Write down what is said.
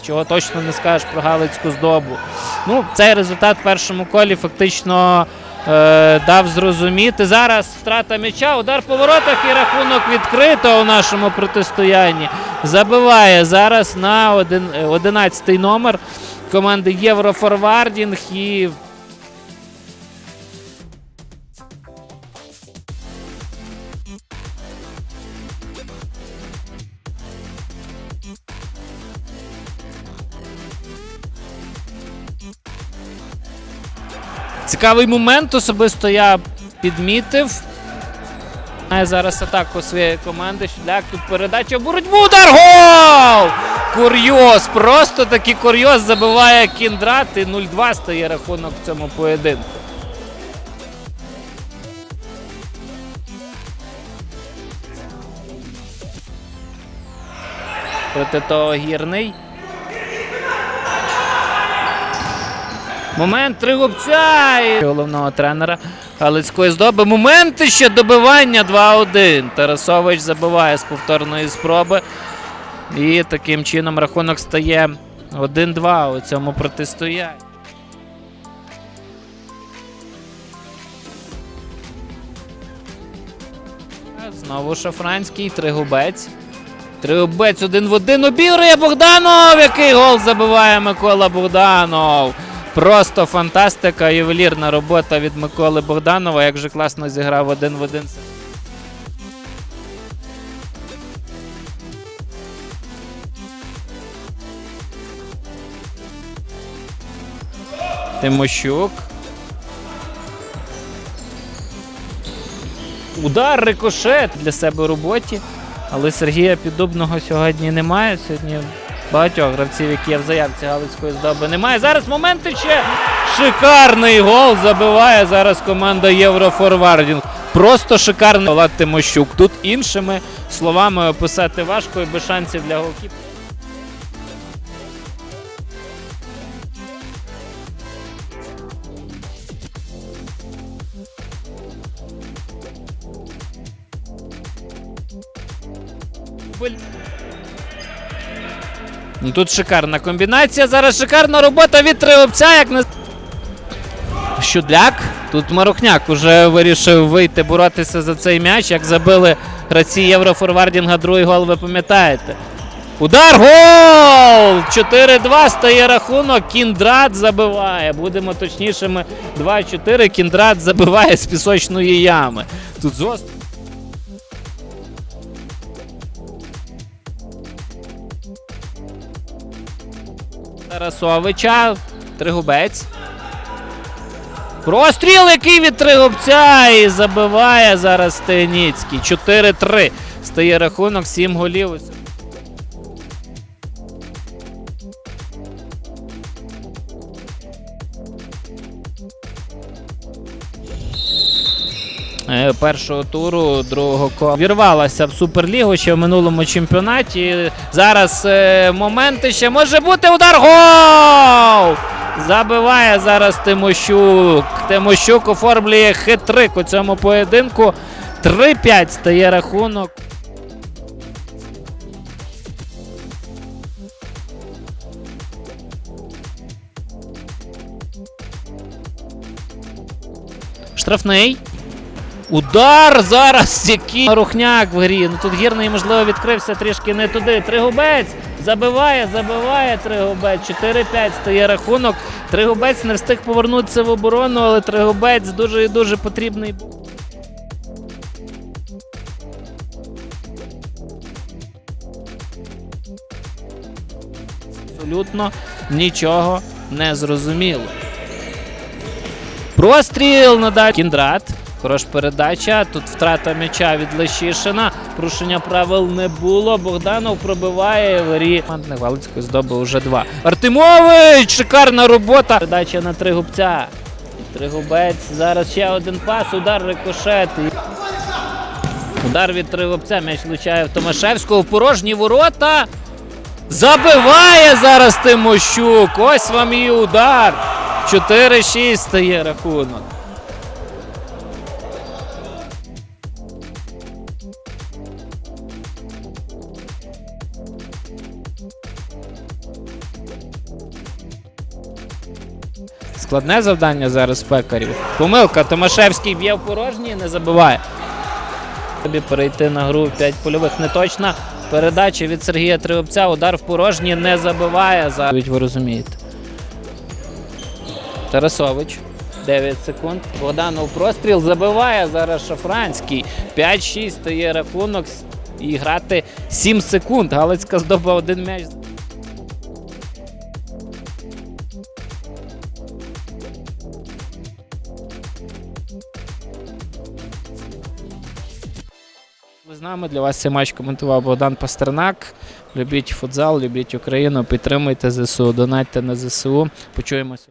чого точно не скажеш про Галицьку здобу. Ну, цей результат в першому колі фактично е, дав зрозуміти. Зараз втрата м'яча, удар по воротах і рахунок відкрито у нашому протистоянні. Забиває зараз на один, 11 номер команди Єврофорвардінг і Цікавий момент особисто я підмітив. Має зараз атаку своєї команди. Шляк тут передача в боротьбу. Удар! Гол! Курйоз! Просто такий курйоз забиває Кіндрат і 0-2 стає рахунок в цьому поєдинку. Проти того гірний. Момент Тригубця і головного тренера Галицької здоби. Момент ще добивання 2-1. Тарасович забиває з повторної спроби. І таким чином рахунок стає 1-2 у цьому протистоянні. Знову Шафранський, Тригубець. Тригубець один в один обігрує Богданов. Який гол забиває Микола Богданов. Просто фантастика, ювелірна робота від Миколи Богданова. Як же класно зіграв один в один. Тимощук. Удар, рикошет для себе у роботі. Але Сергія Піддубного сьогодні немає. Сьогодні багатьох гравців, які є в заявці Галицької здоби, немає. Зараз моменти ще шикарний гол забиває зараз команда Єврофорвардінг. Просто шикарний Влад Тимощук. Тут іншими словами описати важко і без шансів для голкіпера. Ну, Тут шикарна комбінація. Зараз шикарна робота від Тригубця, як не. Щудляк. Тут Марухняк уже вирішив вийти боротися за цей м'яч, як забили гравці Єврофорвардінга другий гол, ви пам'ятаєте. Удар! Гол! 4-2 стає рахунок. Кіндрат забиває. Будемо точнішими. 2-4. Кіндрат забиває з пісочної ями. Тут зос. Тарасовича. Тригубець. Простріл, який від Тригубця і забиває зараз Стеніцький. 4-3. Стає рахунок, 7 голів. Першого туру другого кола вірвалася в Суперлігу ще в минулому чемпіонаті. Зараз е, моменти ще може бути удар. Гол! Забиває зараз Тимощук. Тимощук оформлює хитрик у цьому поєдинку. 3-5 стає рахунок. Штрафний. Удар зараз який рухняк в грі. Ну тут гірний, можливо, відкрився трішки не туди. Тригубець забиває, забиває Тригубець. 4-5 стає рахунок. Тригубець не встиг повернутися в оборону, але Тригубець дуже і дуже потрібний. Абсолютно нічого не зрозуміло. Простріл надає Кіндрат. Хорош передача. Тут втрата м'яча від Лещишина. Порушення правил не було. Богданов пробиває Варі. Командник Галицької здоби вже два. Артемович! Шикарна робота. Передача на Тригубця. Тригубець. Зараз ще один пас. Удар рикошет. Удар від Тригубця. М'яч влучає в Томашевського. Порожні ворота. Забиває зараз Тимощук. Ось вам і удар. 4-6 стає рахунок. Складне завдання зараз пекарів. Помилка. Томашевський б'є в порожній не забиває. Тобі перейти на гру 5 польових неточна. Передача від Сергія Триобця. Удар в порожній не забиває. За ви розумієте. Тарасович. 9 секунд. Богданов простріл забиває зараз Шафранський. 5-6 стає рахунок. І грати 7 секунд. Галицька здоба один м'яч. Ви з нами для вас цей матч коментував Богдан Пастернак. Любіть футзал, любіть Україну, підтримуйте ЗСУ, донатьте на ЗСУ. Почуємося.